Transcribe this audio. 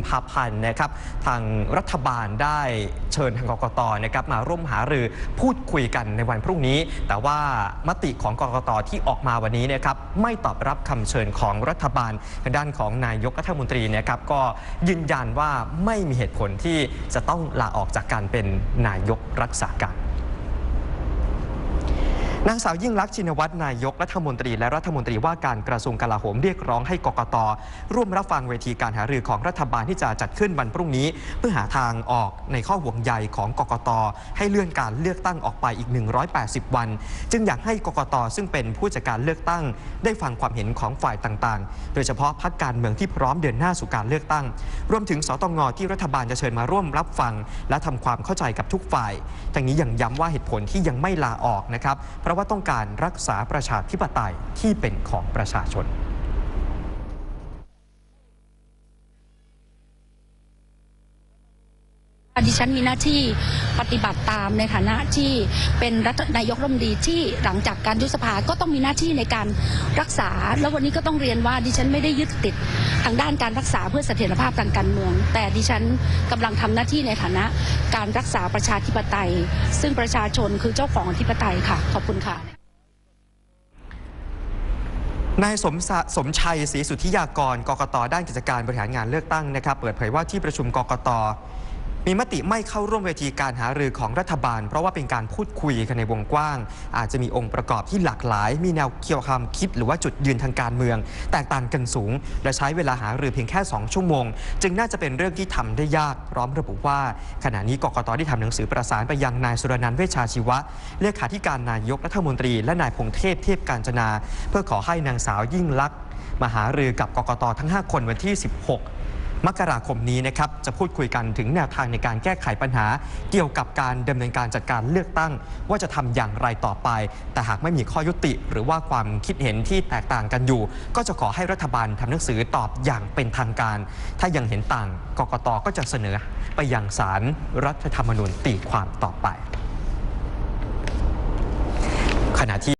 มภาพันธ์นะครับทางรัฐบาลได้เชิญทางกกตนะครับมาร่วมหารือพูดคุยกันในวันพรุ่งนี้ แต่ว่ามติของกกตที่ออกมาวันนี้นะครับไม่ตอบรับคำเชิญของรัฐบาลทางด้านของนายกรัฐมนตรีนะครับก็ยืนยันว่าไม่มีเหตุผลที่จะต้องลาออกจากการเป็นนายกรักษาการ นางสาวยิ่งลักษณ์ชินวัตรนายกรัฐมนตรีและรัฐมนตรีว่าการกระทรวงกลาโหมเรียกร้องให้กกตร่วมรับฟังเวทีการหารือของรัฐบาลที่จะจัดขึ้นวันพรุ่งนี้ เพื่อหาทางออกในข้อห่วงใยของกกตให้เลื่อนการเลือกตั้งออกไปอีก 180 วัน จึงอยากให้กกตซึ่งเป็นผู้จัดการเลือกตั้ง ได้ฟังความเห็นของฝ่ายต่างๆ โดยเฉพาะพรรคการเมืองที่พร้อมเดินหน้าสู่การเลือกตั้ง รวมถึงสตงที่รัฐบาลจะเชิญมาร่วมรับฟัง และทำความเข้าใจกับทุกฝ่ายทั้งนี้ยังย้ำว่าเหตุผลที่ยังไม่ลาออกนะครับเพราะว่าต้องการรักษาประชาธิปไตยที่เป็นของประชาชน ดิฉันมีหน้าที่ปฏิบัติตามในฐานะที่เป็นรัฐนายกรัฐมนตรีที่หลังจากการยุบสภาก็ต้องมีหน้าที่ในการรักษา แล้ววันนี้ก็ต้องเรียนว่าดิฉันไม่ได้ยึดติดทางด้านการรักษาเพื่อเสถียรภาพทางการเมือง แต่ดิฉันกำลังทำหน้าที่ในฐานะการรักษาประชาธิปไตย ซึ่งประชาชนคือเจ้าของอธิปไตยค่ะ ขอบคุณค่ะนายสมสมชัยศรีสุทธิยากรกกตด้านกิจการบริหารงานเลือกตั้งนะครับ เปิดเผยว่าที่ประชุมกกต มีมติไม่เข้าร่วมเวทีการหารือของรัฐบาล เพราะว่าเป็นการพูดคุยกันในวงกว้าง อาจจะมีองค์ประกอบที่หลากหลาย มีแนวเกี่ยวความคิดหรือว่าจุดยืนทางการเมือง แตกต่างกันสูง และใช้เวลาหารือเพียงแค่ 2 ชั่วโมง จึงน่าจะเป็นเรื่องที่ทำได้ยาก พร้อมระบุว่า ขณะนี้กกตได้ทำหนังสือประสานไปยังนายสุรนันท์เวชชาชีวะเลขาธิการนายกรัฐมนตรีและนายพงเทพเทพการจนา เพื่อขอให้นางสาวยิ่งลักษณ์มาหารือกับกกตทั้ง 5 คนวันที่ 16 มกราคมนี้นะครับจะพูดคุยกันถึงแนวทางในการแก้ไขปัญหา เกี่ยวกับการดำเนินการจัดการเลือกตั้ง ว่าจะทำอย่างไรต่อไป แต่หากไม่มีข้อยุติ หรือว่าความคิดเห็นที่แตกต่างกันอยู่ ก็จะขอให้รัฐบาลทำหนังสือตอบอย่างเป็นทางการ ถ้ายังเห็นต่างกกตก็จะเสนอไปยังศาลรรัฐธรรมนูญตีความต่อไป ขณะที่